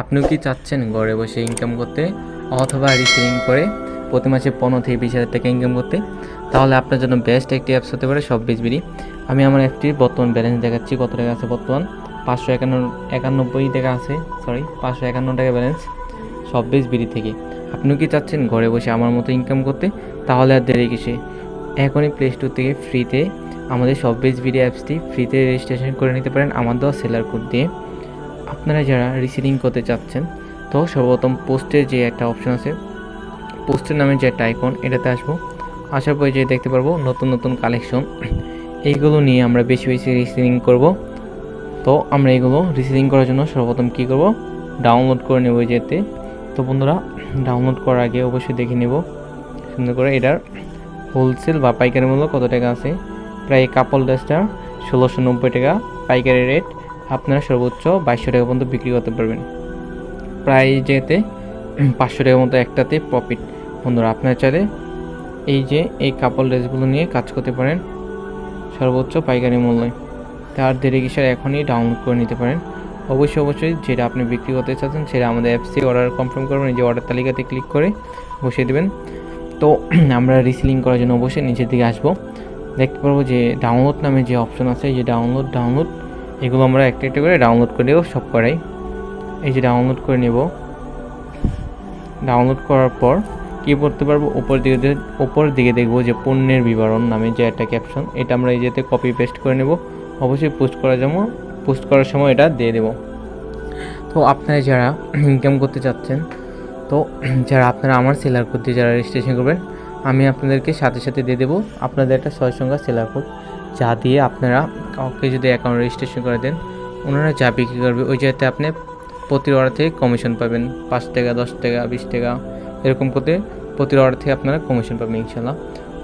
আপনিও কি চাচ্ছেন ঘরে বসে ইনকাম করতে? অথবা রিসেলিং করে প্রতি মাসে পনেরো থেকে বিশ হাজার টাকা ইনকাম করতে? তাহলে আপনার জন্য বেস্ট একটি অ্যাপস হতে পারে সব বিজবিডি আমি আমার অ্যাপটির বর্তমান ব্যালেন্স দেখাচ্ছি, কত টাকা আছে বর্তমান? পাঁচশো একান্ন, একানব্বই টাকা আছে সরি পাঁচশো একান্ন টাকা ব্যালেন্স সব বিজবিডি থেকে। আপনিও কি চাচ্ছেন ঘরে বসে আমার মতো ইনকাম করতে? তাহলে আর দেরি কিসে? এখনই প্লে স্টোর থেকে ফ্রিতে আমাদের সব বিজবিডি অ্যাপসটি ফ্রিতে রেজিস্ট্রেশন করে নিতে পারেন আমার দেওয়া সেলার কোড দিয়ে। আপনারা যারা রিসিলিং করতে চাচ্ছেন, তো সর্বপ্রথম পোস্টের যে একটা অপশন আছে পোস্টের নামে যে একটা আইকন এটাতে আসব। আসার পরে যে দেখতে পারব, নতুন নতুন কালেকশন এইগুলো নিয়ে আমরা বেশি বেশি রিসিলিং করব। তো আমরা এগুলো রিসিলিং করার জন্য সর্বপ্রথম কী করব? ডাউনলোড করে নেব যেতে তো বন্ধুরা ডাউনলোড করার আগে অবশ্যই দেখে নেব। সুন্দর করে এটার হোলসেল বা পাইকারি মূল্য কত টাকা আছে? প্রায় কাপল ড্রেসটা ষোলোশো নব্বই টাকা। পাইকারি রেট আপনারা সর্বোচ্চ বাইশশো টাকা পর্যন্ত বিক্রি করতে পারবেন। প্রায় যেতে পাঁচশো টাকার মতো একটাতে প্রফিট বন্ধুরা, আপনারা চাইলে এই যে এই কাপড় ড্রেসগুলো নিয়ে কাজ করতে পারেন সর্বোচ্চ পাইকারি মূল্যে। তার দেরি কিসের এখনই ডাউনলোড করে নিতে পারেন। অবশ্যই অবশ্যই যেটা আপনি বিক্রি করতে চাচ্ছেন সেটা আমাদের অ্যাপসে অর্ডার কনফার্ম করবেন। এই যে অর্ডার তালিকাতে ক্লিক করে বসিয়ে দেবেন। তো আমরা রিসিলিং করার জন্য অবশ্যই নিচের দিকে আসব। দেখতে পারব যে ডাউনলোড নামে যে অপশন আছে যে ডাউনলোড ডাউনলোড এগুলো আমরা একটা একটা করে ডাউনলোড করে নেব, সব করাই। এই যে ডাউনলোড করে নেব। ডাউনলোড করার পর কী করতে পারব? উপর দিকে ওপর দিকে দেখব যে পণ্যের বিবরণ নামে যে একটা ক্যাপশন এটা আমরা এই যেতে কপি পেস্ট করে নেব। অবশ্যই পোস্ট করার জন্য পোস্ট করার সময় এটা দিয়ে দেব। তো আপনারা যারা ইনকাম করতে চাচ্ছেন, তো যারা আপনারা আমার সেলার করতে যারা রেজিস্ট্রেশন করবেন, আমি আপনাদেরকে সাথে সাথে দিয়ে দেবো। আপনাদের একটা ছয় সংখ্যা সেলার কোড যা দিয়ে আপনারা কাউকে যদি অ্যাকাউন্ট রেজিস্ট্রেশন করে দেন, ওনারা যা বিক্রি করবে, ওই জায়গাতে আপনি প্রতি অর্ডার থেকে কমিশন পাবেন। পাঁচ টাকা, দশ টাকা, বিশ টাকা, এরকম করতে প্রতি অর্ডার থেকে আপনারা কমিশন পাবেন ইনশাল্লাহ।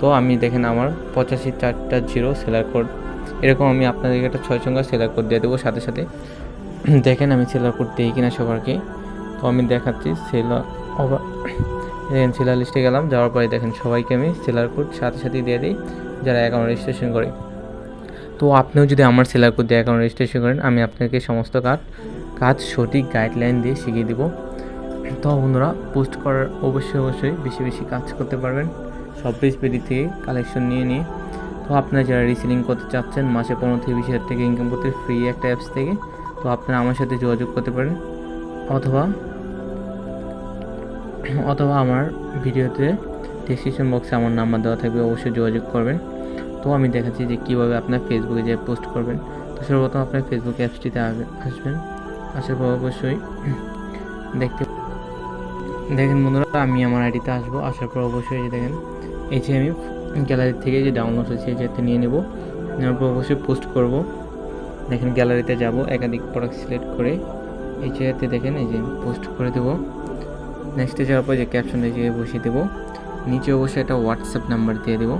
তো আমি দেখেন আমার পঁচাশি চারটা জিরো সেলার কোড এরকম আমি আপনাদেরকে একটা ছয় সংখ্যা সেলার কোড দিয়ে দেবো সাথে সাথে। দেখেন আমি সেলার কোড দিই কিনা সবারকে। তো আমি দেখাচ্ছি সেলার সেলার লিস্টে গেলাম, যাওয়ার পরে দেখেন সবাইকে আমি সেলার কোড সাথে সাথে দিয়ে দিই, যারা অ্যাকাউন্ট রেজিস্ট্রেশন করে। তো আপনিও যদি আমার সেলার কোড দিয়ে অ্যাকাউন্ট রেজিস্ট্রেশন করেন, আমি আপনাকে সমস্ত কাজ কাজ সঠিক গাইডলাইন দিয়ে শিখিয়ে দিব। তো বন্ধুরা পোস্ট করার অবশ্যই অবশ্যই বেশি বেশি কাজ করতে পারবেন। সব পেজ থেকে কালেকশন নিয়ে নিয়ে। তো আপনারা যারা রিসেলিং করতে চাচ্ছেন, মাসে পনেরো থেকে বিশ হাজার থেকে ইনকাম করতে ফ্রি একটা অ্যাপস থেকে, তো আপনারা আমার সাথে যোগাযোগ করতে পারেন। অথবা অথবা আমার ভিডিওতে ডিসক্রিপশন বক্সে আমার নাম্বার দেওয়া থাকবে, অবশ্যই যোগাযোগ করবেন। তো আমি দেখাচ্ছি যে কীভাবে আপনার ফেসবুকে যে পোস্ট করবেন। তো সর্বপ্রথম আপনার ফেসবুক অ্যাপসটিতে আসবেন। আসার পর অবশ্যই দেখতে দেখেন বন্ধুরা, আমি আমার আইডিতে আসব। আসার পর অবশ্যই যে দেখেন, এই যে আমি গ্যালারি থেকে যে ডাউনলোড হয়েছে যাতে নিয়ে নেব। নেওয়ার পর অবশ্যই পোস্ট করব। দেখেন গ্যালারিতে যাব, একাধিক প্রোডাক্ট সিলেক্ট করে এই জায়গাতে দেখেন, এই যে পোস্ট করে দেবো। নেক্সটে যাওয়ার পর যে ক্যাপশনটা যে বসিয়ে দেবো, নিচে অবশ্যই একটা হোয়াটসঅ্যাপ নাম্বার দিয়ে দেবো।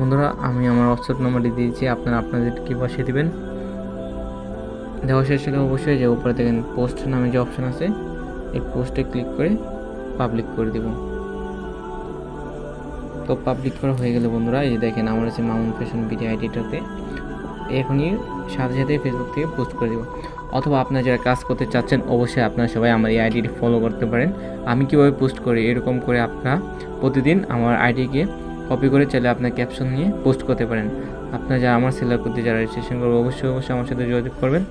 বন্ধুরা, আমি আমার হোয়াটসঅ্যাপ নাম্বারটি দিয়েছি, আপনারা আপনাদের কি বসিয়ে দেবেন? দেওয়া শেষ হলে অবশ্যই যে উপরে দেখেন পোস্ট নামে যে অপশন আছে, এই পোস্টে ক্লিক করে পাবলিক করে দেব। তো পাবলিক করা হয়ে গেলে বন্ধুরা, এই দেখেন আমার আছে মামুন ফ্যাশন ভিডিও আইডিটাতে এখনই সাথে সাথে ফেসবুক থেকে পোস্ট করে দেবো। অথবা আপনারা যারা কাজ করতে চাচ্ছেন, অবশ্যই আপনারা সবাই আমার এই আইডিটি ফলো করতে পারেন। আমি কীভাবে পোস্ট করি, এরকম করে আপনারা প্রতিদিন আমার আইডিকে কপি করে চাইলে আপনার ক্যাপশন নিয়ে পোস্ট করতে পারেন। আপনার যারা আমার সেলার করতে যারা রেজিস্ট্রেশন করব, অবশ্যই অবশ্যই আমার সাথে যোগাযোগ করবেন।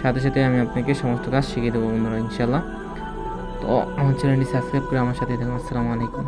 সাথে সাথে আমি আপনাকে সমস্ত কাজ শিখিয়ে দেবো বন্ধুরা ইনশাল্লাহ তো আমার চ্যানেলটি সাবস্ক্রাইব করে আমার সাথে থাকুন। আসসালামু আলাইকুম।